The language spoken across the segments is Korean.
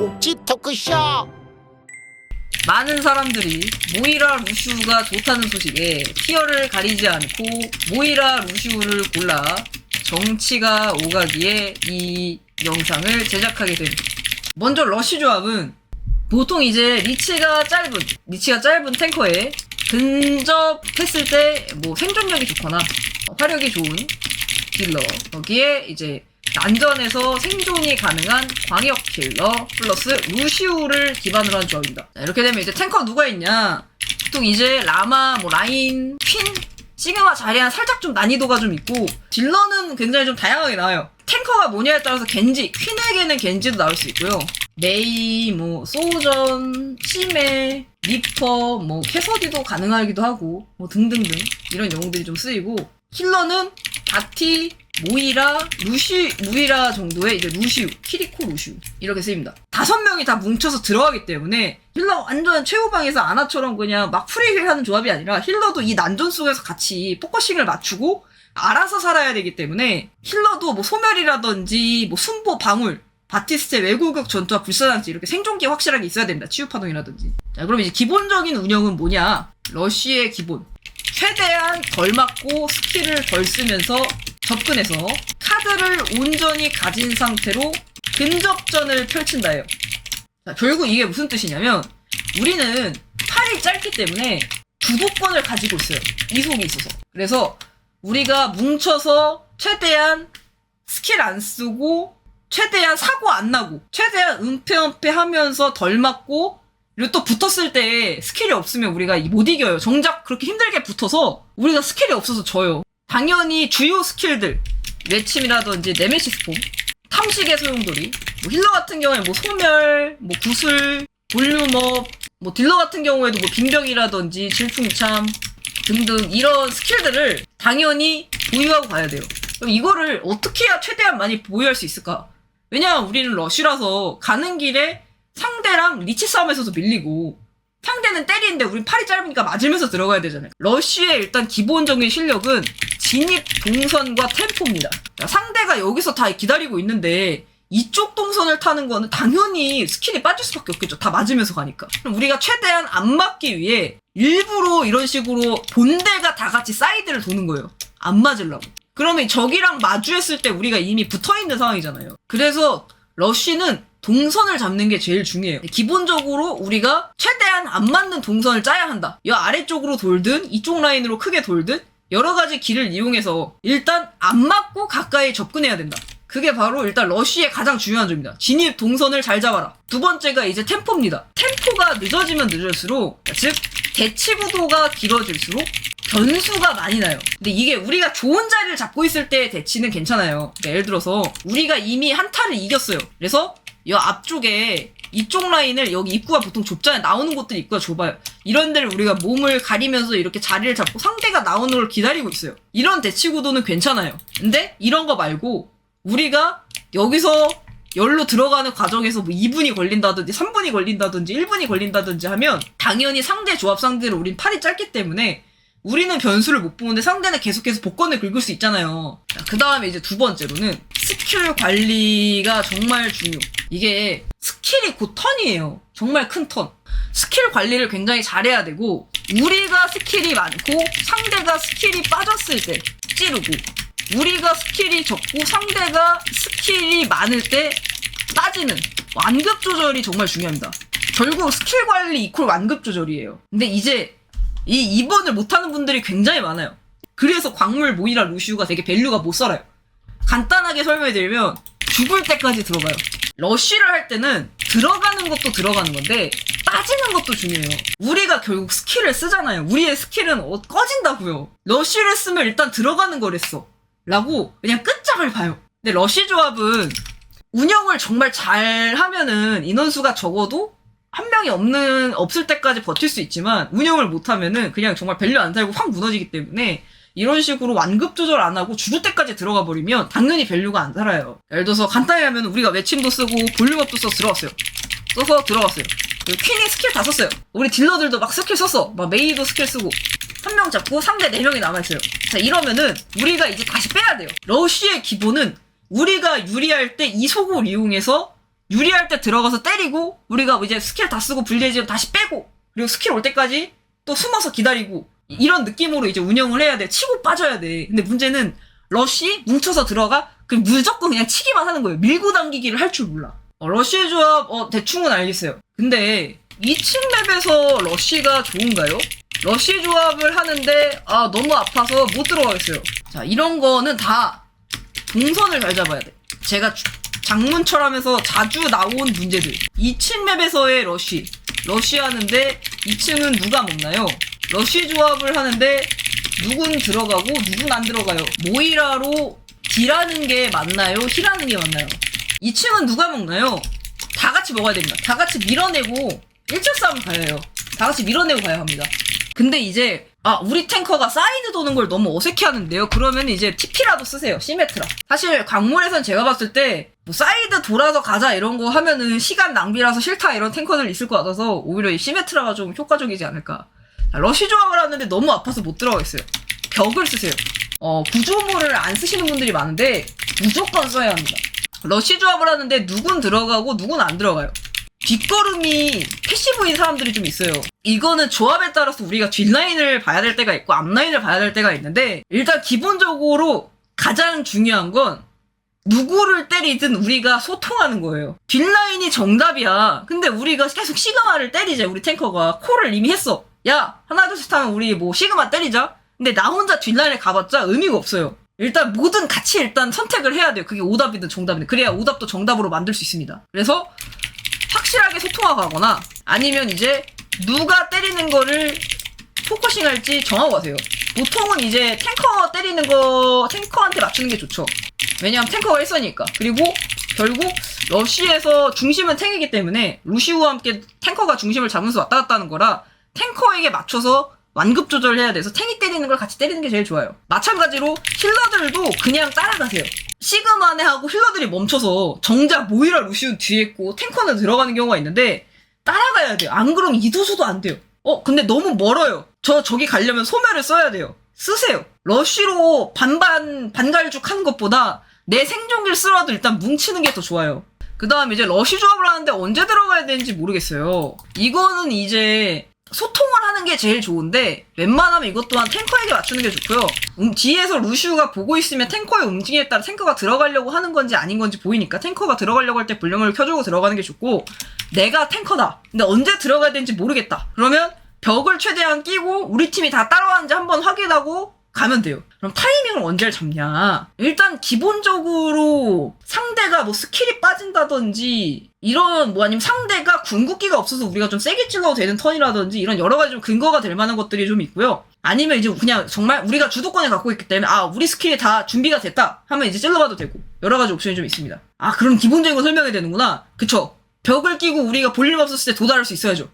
옥지 토크쇼 많은 사람들이 모이라 루슈가 좋다는 소식에 티어를 가리지 않고 모이라 루슈를 골라 정치가 오가기에 이 영상을 제작하게 됩니다. 먼저 러쉬 조합은 보통 이제 리치가 짧은 리치가 짧은 탱커에 근접했을 때 뭐 생존력이 좋거나 화력이 좋은 딜러 거기에 이제 난전에서 생존이 가능한 광역 킬러 플러스 루시우를 기반으로 한 조합입니다. 자, 이렇게 되면 이제 탱커 누가 있냐? 보통 이제 라마, 뭐 라인, 퀸, 시그마, 자리안 살짝 좀 난이도가 좀 있고 딜러는 굉장히 좀 다양하게 나와요. 탱커가 뭐냐에 따라서 겐지, 퀸에게는 겐지도 나올 수 있고요. 메이, 뭐 소전, 시메, 리퍼, 뭐 캐서디도 가능하기도 하고 뭐 등등등 이런 영웅들이 좀 쓰이고 힐러는 바티, 모이라, 루시, 무이라 정도의 이제 루시우, 키리코 루시우 이렇게 쓰입니다. 다섯 명이 다 뭉쳐서 들어가기 때문에 힐러 완전 최후방에서 아나처럼 그냥 막 프리힐 하는 조합이 아니라 힐러도 이 난전 속에서 같이 포커싱을 맞추고 알아서 살아야 되기 때문에 힐러도 뭐 소멸이라든지 뭐 순보 방울 바티스트의 외골격 전투와 불사장치 이렇게 생존기 확실하게 있어야 됩니다. 치유파동이라든지. 자, 그럼 이제 기본적인 운영은 뭐냐? 러쉬의 기본. 최대한 덜 맞고 스킬을 덜 쓰면서 접근해서 카드를 온전히 가진 상태로 근접전을 펼친다예요. 자, 결국 이게 무슨 뜻이냐면 우리는 팔이 짧기 때문에 주도권을 가지고 있어요. 이속이 있어서. 그래서 우리가 뭉쳐서 최대한 스킬 안 쓰고 최대한 사고 안 나고 최대한 은폐은폐 하면서 덜 맞고 그리고 또 붙었을 때 스킬이 없으면 우리가 못 이겨요. 정작 그렇게 힘들게 붙어서 우리가 스킬이 없어서 져요. 당연히 주요 스킬들 외침이라든지 네메시스 폼 탐식의 소용돌이 뭐 힐러 같은 경우에 뭐 소멸 뭐 구슬 볼륨업 뭐 딜러 같은 경우에도 뭐 빙벽이라든지 질풍참 등등 이런 스킬들을 당연히 보유하고 가야 돼요. 그럼 이거를 어떻게 해야 최대한 많이 보유할 수 있을까? 왜냐면 우리는 러쉬라서 가는 길에 상대랑 리치 싸움에서도 밀리고 상대는 때리는데 우린 팔이 짧으니까 맞으면서 들어가야 되잖아요. 러쉬의 일단 기본적인 실력은 진입 동선과 템포입니다. 그러니까 상대가 여기서 다 기다리고 있는데 이쪽 동선을 타는 거는 당연히 스킬이 빠질 수밖에 없겠죠. 다 맞으면서 가니까. 그럼 우리가 최대한 안 맞기 위해 일부러 이런 식으로 본대가 다 같이 사이드를 도는 거예요. 안 맞으려고. 그러면 적이랑 마주했을 때 우리가 이미 붙어 있는 상황이잖아요. 그래서 러쉬는 동선을 잡는 게 제일 중요해요. 기본적으로 우리가 최대한 안 맞는 동선을 짜야 한다. 이 아래쪽으로 돌든 이쪽 라인으로 크게 돌든 여러 가지 길을 이용해서 일단 안 맞고 가까이 접근해야 된다. 그게 바로 일단 러쉬의 가장 중요한 점입니다. 진입 동선을 잘 잡아라. 두 번째가 이제 템포입니다. 템포가 늦어지면 늦을수록 즉 대치 구도가 길어질수록 변수가 많이 나요. 근데 이게 우리가 좋은 자리를 잡고 있을 때 대치는 괜찮아요. 그러니까 예를 들어서 우리가 이미 한 타를 이겼어요. 그래서 이 앞쪽에 이쪽 라인을 여기 입구가 보통 좁잖아요. 나오는 곳들이 입구가 좁아요. 이런 데를 우리가 몸을 가리면서 이렇게 자리를 잡고 상대가 나오는 걸 기다리고 있어요. 이런 대치 구도는 괜찮아요. 근데 이런 거 말고 우리가 여기서 열로 들어가는 과정에서 뭐 2분이 걸린다든지 3분이 걸린다든지 1분이 걸린다든지 하면 당연히 상대 조합 상대로 우린 팔이 짧기 때문에 우리는 변수를 못 보는데 상대는 계속해서 복권을 긁을 수 있잖아요. 그 다음에 이제 두 번째로는 스킬 관리가 정말 중요. 이게 스킬이 곧 턴이에요. 정말 큰 턴. 스킬 관리를 굉장히 잘해야 되고 우리가 스킬이 많고 상대가 스킬이 빠졌을 때 찌르고 우리가 스킬이 적고 상대가 스킬이 많을 때 따지는 완급 조절이 정말 중요합니다. 결국 스킬 관리 이퀄 완급 조절이에요. 근데 이제 이 2번을 못하는 분들이 굉장히 많아요. 그래서 광물 모이라 루시우가 되게 밸류가 못 살아요. 간단하게 설명해드리면 죽을 때까지 들어가요. 러쉬를 할 때는 들어가는 것도 들어가는 건데 빠지는 것도 중요해요. 우리가 결국 스킬을 쓰잖아요. 우리의 스킬은 어- 꺼진다고요. 러쉬를 쓰면 일단 들어가는 거랬어. 라고 그냥 끝장을 봐요. 근데 러쉬 조합은 운영을 정말 잘 하면은 인원수가 적어도 한 명이 없는 없을 때까지 버틸 수 있지만 운영을 못 하면은 그냥 정말 밸류 안 살고 확 무너지기 때문에 이런 식으로 완급 조절 안 하고 죽을 때까지 들어가 버리면 당연히 밸류가 안 살아요. 예를 들어서 간단히 하면 우리가 외침도 쓰고 볼륨업도 써서 들어갔어요. 써서 들어갔어요. 퀸이 스킬 다 썼어요. 우리 딜러들도 막 스킬 썼어. 막 메이도 스킬 쓰고 한 명 잡고 상대 네 명이 남아있어요. 자 이러면은 우리가 이제 다시 빼야 돼요. 러쉬의 기본은 우리가 유리할 때 이 속을 이용해서 유리할 때 들어가서 때리고 우리가 이제 스킬 다 쓰고 불리해지면 다시 빼고 그리고 스킬 올 때까지 또 숨어서 기다리고 이- 이런 느낌으로 이제 운영을 해야 돼. 치고 빠져야 돼. 근데 문제는 러쉬 뭉쳐서 들어가 그 무조건 그냥 치기만 하는 거예요. 밀고 당기기를 할 줄 몰라. 어, 러쉬 조합 어, 대충은 알겠어요. 근데 2층 맵에서 러쉬가 좋은가요? 러쉬 조합을 하는데 아 너무 아파서 못 들어가겠어요. 자 이런 거는 다 동선을 잘 잡아야 돼. 제가 주- 장문철하면서 자주 나온 문제들. 2층 맵에서의 러쉬. 러쉬 하는데 2층은 누가 먹나요? 러쉬 조합을 하는데 누군 들어가고 누군 안 들어가요. 모이라로 딜하는 게 맞나요? 힐하는 게 맞나요? 2층은 누가 먹나요? 다 같이 먹어야 됩니다. 다 같이 밀어내고 일절 싸움 가야 해요. 다 같이 밀어내고 가야 합니다. 근데 이제 아 우리 탱커가 사이드 도는 걸 너무 어색해 하는데요. 그러면 이제 TP라도 쓰세요. 시메트라. 사실 광물에선 제가 봤을 때 뭐 사이드 돌아서 가자 이런 거 하면은 시간 낭비라서 싫다 이런 탱커들 있을 것 같아서 오히려 이 시메트라가 좀 효과적이지 않을까. 자, 러쉬 조합을 하는데 너무 아파서 못 들어가겠어요. 벽을 쓰세요. 어 구조물을 안 쓰시는 분들이 많은데 무조건 써야 합니다. 러쉬 조합을 하는데 누군 들어가고 누군 안 들어가요. 뒷걸음이 패시브인 사람들이 좀 있어요. 이거는 조합에 따라서 우리가 뒷라인을 봐야 될 때가 있고 앞라인을 봐야 될 때가 있는데 일단 기본적으로 가장 중요한 건 누구를 때리든 우리가 소통하는 거예요. 뒷라인이 정답이야. 근데 우리가 계속 시그마를 때리자. 우리 탱커가 콜을 이미 했어. 야 하나 둘셋 하면 우리 뭐 시그마 때리자. 근데 나 혼자 뒷라인에 가봤자 의미가 없어요. 일단 뭐든 같이 일단 선택을 해야 돼요. 그게 오답이든 정답이든. 그래야 오답도 정답으로 만들 수 있습니다. 그래서 확실하게 소통하고 하거나 아니면 이제 누가 때리는 거를 포커싱 할지 정하고 가세요. 보통은 이제 탱커 때리는 거 탱커한테 맞추는 게 좋죠. 왜냐하면 탱커가 1선이니까. 그리고 결국 러쉬에서 중심은 탱이기 때문에 루시우와 함께 탱커가 중심을 잡으면서 왔다 갔다 하는 거라 탱커에게 맞춰서 완급 조절해야 돼서 탱이 때리는 걸 같이 때리는 게 제일 좋아요. 마찬가지로 힐러들도 그냥 따라가세요. 시그마네 하고 힐러들이 멈춰서 정작 모이라 루시우 뒤에 있고 탱커는 들어가는 경우가 있는데 따라가야 돼요. 안 그러면 이도수도 안 돼요. 어, 근데 너무 멀어요. 저 저기 가려면 소멸을 써야 돼요. 쓰세요. 러쉬로 반반 반갈죽 하는 것보다 내 생존기를 쓰라도 일단 뭉치는 게 더 좋아요. 그 다음에 이제 러쉬 조합을 하는데 언제 들어가야 되는지 모르겠어요. 이거는 이제 소통을 하는 게 제일 좋은데 웬만하면 이것 또한 탱커에게 맞추는 게 좋고요. 음, 뒤에서 루시우가 보고 있으면 탱커의 움직임에 따라 탱커가 들어가려고 하는 건지 아닌 건지 보이니까 탱커가 들어가려고 할때 볼륨을 켜주고 들어가는 게 좋고 내가 탱커다. 근데 언제 들어가야 되는지 모르겠다. 그러면 벽을 최대한 끼고 우리 팀이 다 따라왔는지 한번 확인하고 가면 돼요. 그럼 타이밍을 언제 잡냐? 일단 기본적으로 상대가 뭐 스킬이 빠진다든지 이런 뭐 아니면 상대가 궁극기가 없어서 우리가 좀 세게 찔러도 되는 턴이라든지 이런 여러 가지 좀 근거가 될 만한 것들이 좀 있고요. 아니면 이제 그냥 정말 우리가 주도권을 갖고 있기 때문에 아 우리 스킬이 다 준비가 됐다 하면 이제 찔러봐도 되고 여러 가지 옵션이 좀 있습니다. 아 그럼 기본적인 거 설명해야 되는구나. 그쵸? 벽을 끼고 우리가 볼륨 없었을 때 도달할 수 있어야죠.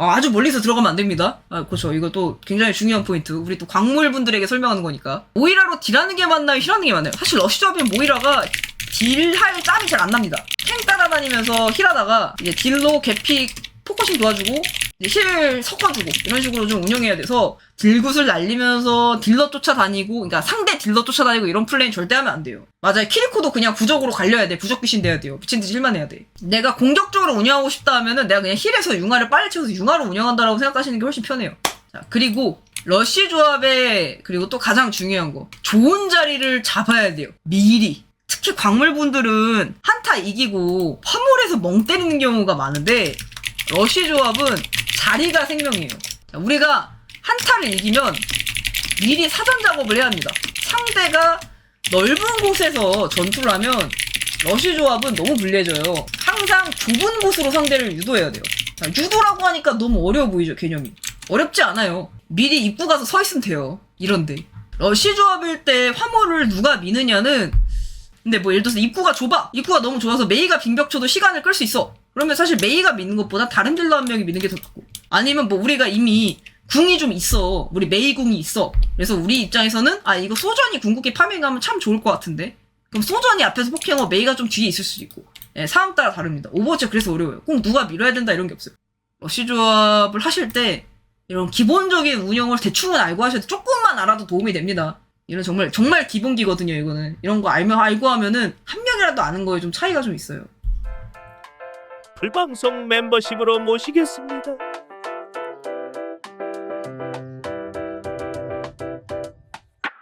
아, 아주 멀리서 들어가면 안 됩니다. 아, 그렇죠. 이거 또 굉장히 중요한 포인트. 우리 또 광물분들에게 설명하는 거니까. 모이라로 딜하는 게 맞나요? 힐하는 게 맞나요? 사실 러쉬조합이면 모이라가 딜할 짬이 잘 안 납니다. 탱 따라다니면서 힐하다가 이제 딜로 개픽 포커싱 도와주고 힐 섞어주고 이런 식으로 좀 운영해야 돼서 딜굿을 날리면서 딜러 쫓아다니고 그러니까 상대 딜러 쫓아다니고 이런 플레이는 절대 하면 안 돼요. 맞아요. 키리코도 그냥 부적으로 갈려야 돼. 부적 귀신 돼야 돼요. 미친 듯이 힐만 해야 돼. 내가 공격적으로 운영하고 싶다 하면은 내가 그냥 힐에서 융화를 빨리 채워서 융화로 운영한다라고 생각하시는 게 훨씬 편해요. 자, 그리고 러쉬 조합에 그리고 또 가장 중요한 거 좋은 자리를 잡아야 돼요. 미리. 특히 광물분들은 한타 이기고 화물에서 멍 때리는 경우가 많은데 러쉬 조합은 자리가 생명이에요. 자, 우리가 한타를 이기면 미리 사전 작업을 해야 합니다. 상대가 넓은 곳에서 전투를 하면 러쉬 조합은 너무 불리해져요. 항상 좁은 곳으로 상대를 유도해야 돼요. 자, 유도라고 하니까 너무 어려워 보이죠, 개념이. 어렵지 않아요. 미리 입구 가서 서 있으면 돼요. 이런데. 러쉬 조합일 때 화물을 누가 미느냐는 근데 뭐 예를 들어서 입구가 좁아. 입구가 너무 좁아서 메이가 빙벽 쳐도 시간을 끌 수 있어. 그러면 사실 메이가 미는 것보다 다른 딜러 한 명이 미는 게 더 좋고. 아니면 뭐 우리가 이미 궁이 좀 있어. 우리 메이 궁이 있어. 그래서 우리 입장에서는 아 이거 소전이 궁극기 파밍하면 참 좋을 것 같은데. 그럼 소전이 앞에서 폭행하고 메이가 좀 뒤에 있을 수도 있고. 예, 상황 따라 다릅니다. 오버워치 그래서 어려워요. 꼭 누가 밀어야 된다 이런 게 없어요. 러시 조합을 하실 때 이런 기본적인 운영을 대충은 알고 하셔도 조금만 알아도 도움이 됩니다. 이런 정말 정말 기본기거든요. 이거는 이런 거 알면 알고 하면은 한 명이라도 아는 거에 좀 차이가 좀 있어요. 풀방송 멤버십으로 모시겠습니다.